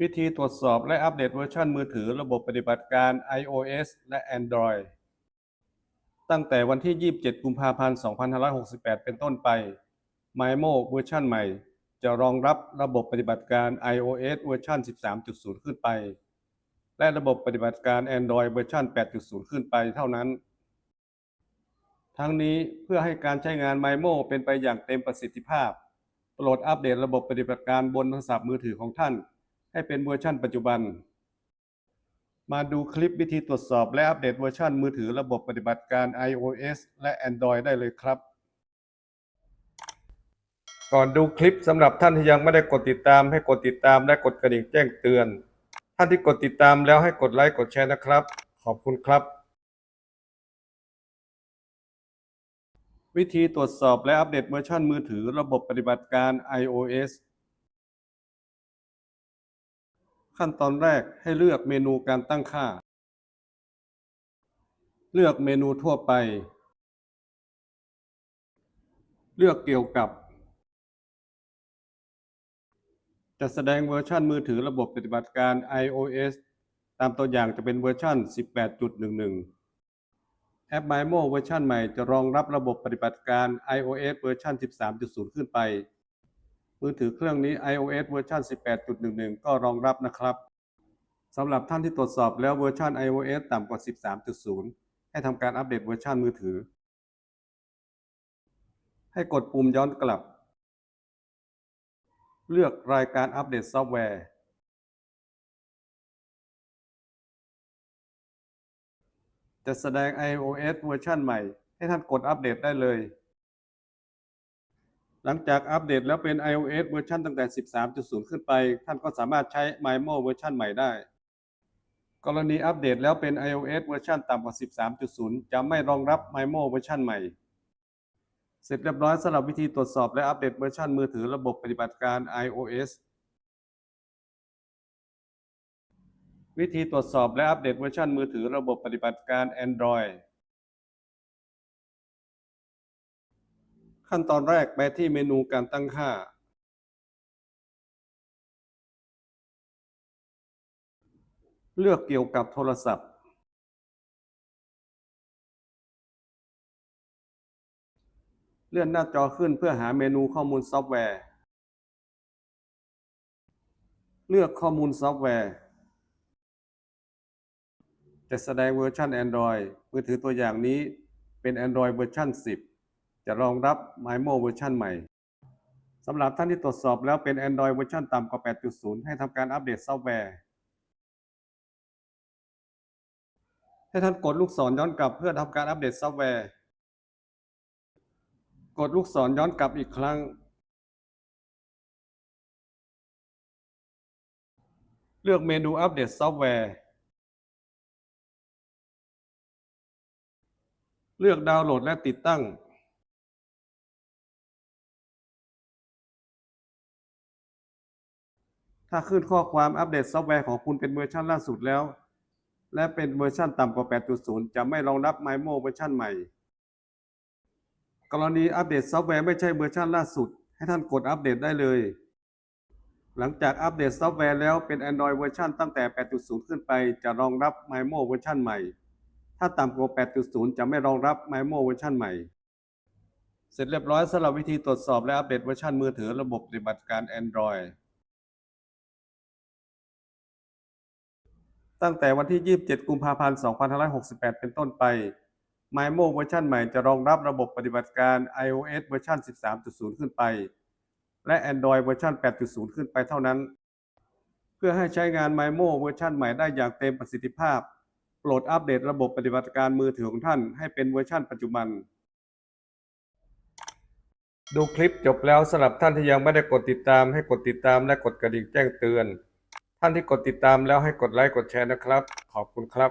วิธีตรวจสอบและอัปเดตเวอร์ชันมือถือระบบปฏิบัติการ iOS และ Android ตั้งแต่วันที่ 27 กุมภาพันธ์ 2568 เป็นต้นไป MyMo เวอร์ชันใหม่ จะรองรับระบบปฏิบัติการ iOS เวอร์ชัน13.0 ขึ้นไป และระบบปฏิบัติการ Android เวอร์ชัน8.0 ขึ้นไปเท่านั้น ทั้งนี้เพื่อให้การใช้งาน MyMo เป็นไปอย่างเต็มประสิทธิภาพ โปรดอัปเดตระบบปฏิบัติการบนโทรศัพท์มือถือของท่าน ให้เป็นเวอร์ชันปัจจุบัน มาดูคลิปวิธีตรวจสอบและอัปเดตเวอร์ชันมือถือระบบปฏิบัติการ iOS และ Android ได้เลยครับ ก่อนดูคลิปสำหรับท่านที่ยังไม่ได้กดติดตาม ให้กดติดตามและกดกระดิ่งแจ้งเตือน ท่านที่กดติดตามแล้วให้กดไลค์กดแชร์นะครับ ขอบคุณครับ วิธีตรวจสอบและอัปเดตเวอร์ชันมือถือระบบปฏิบัติการ iOS ขั้นตอนแรกให้เลือกเมนูการตั้งค่า เลือกเมนูทั่วไป เลือกเกี่ยวกับ จะแสดงเวอร์ชันมือถือระบบปฏิบัติการ iOS ตามตัวอย่างจะเป็นเวอร์ชัน18.11 แอป MyMo เวอร์ชันใหม่จะรองรับระบบปฏิบัติการ iOS เวอร์ชัน13.0 ขึ้นไป มือถือเครื่องนี้ iOS เวอร์ชัน18.11 ก็รองรับนะครับสำหรับท่านที่ตรวจสอบแล้วเวอร์ชัน iOS ต่ำกว่า 13.0 ให้ทำการอัปเดตเวอร์ชันมือถือ ให้กดปุ่มย้อนกลับ เลือกรายการอัปเดตซอฟต์แวร์ จะแสดง iOS เวอร์ชันใหม่ ให้ท่านกดอัปเดตได้เลย หลังจากอัปเดตแล้วเป็น iOS เวอร์ชันตั้งแต่ 13.0 ขึ้นไป ท่านก็สามารถใช้ MyMo เวอร์ชันใหม่ได้ กรณีอัปเดตแล้วเป็น iOS เวอร์ชันต่ำกว่า 13.0 จะไม่รองรับ MyMo เวอร์ชันใหม่ เสร็จเรียบร้อยสำหรับวิธีตรวจสอบและอัปเดตเวอร์ชันมือถือระบบปฏิบัติการ iOS วิธีตรวจสอบและอัปเดตเวอร์ชันมือถือระบบปฏิบัติการ Android ขั้นตอนแรกไปที่เมนูการตั้งค่า เลือกเกี่ยวกับโทรศัพท์ เลื่อนหน้าจอขึ้นเพื่อหาเมนูข้อมูลซอฟต์แวร์ เลือกข้อมูลซอฟต์แวร์ จะแสดงเวอร์ชัน Android มือถือตัวอย่างนี้เป็น Android เวอร์ชัน10 จะรองรับ MyMo เวอร์ชันใหม่สำหรับท่านที่ตรวจสอบแล้วเป็น Android เวอร์ชันต่ำกว่า 8.0 ให้ทำการอัปเดตซอฟต์แวร์ ให้ท่านกดลูกศรย้อนกลับเพื่อทำการอัปเดตซอฟต์แวร์ กดลูกศรย้อนกลับอีกครั้ง เลือกเมนูอัปเดตซอฟต์แวร์ เลือกดาวน์โหลดและติดตั้ง ถ้าขึ้นข้อความอัปเดตซอฟต์แวร์ของคุณเป็นเวอร์ชันล่าสุดแล้ว และเป็นเวอร์ชันต่ำกว่า 8.0 จะไม่รองรับ MyMo เวอร์ชันใหม่ กรณีอัปเดตซอฟต์แวร์ไม่ใช่เวอร์ชันล่าสุด ให้ท่านกดอัปเดตได้เลย หลังจากอัปเดตซอฟต์แวร์แล้วเป็น Android เวอร์ชันตั้งแต่ 8.0 ขึ้นไป จะรองรับ MyMo เวอร์ชันใหม่ ถ้าต่ำกว่า 8.0 จะไม่รองรับ MyMo เวอร์ชันใหม่เสร็จเรียบร้อยสำหรับวิธีตรวจสอบและอัปเดตเวอร์ชันมือถือระบบปฏิบัติการ Android ตั้งแต่วันที่ 27 กุมภาพันธ์ 2568 เป็นต้นไป MyMo เวอร์ชันใหม่จะรองรับระบบปฏิบัติการ iOS เวอร์ชัน13.0 ขึ้นไป และ Android เวอร์ชัน8.0 ขึ้นไปเท่านั้น เพื่อให้ใช้งาน MyMo เวอร์ชันใหม่ได้อย่างเต็มประสิทธิภาพ โปรดอัปเดตระบบปฏิบัติการมือถือของท่านให้เป็นเวอร์ชันปัจจุบัน ดูคลิปจบแล้วสำหรับท่านที่ยังไม่ได้กดติดตามให้กดติดตามและกดกระดิ่งแจ้งเตือน ท่านที่กดติดตามแล้วให้กดไลค์กดแชร์นะครับ ขอบคุณครับ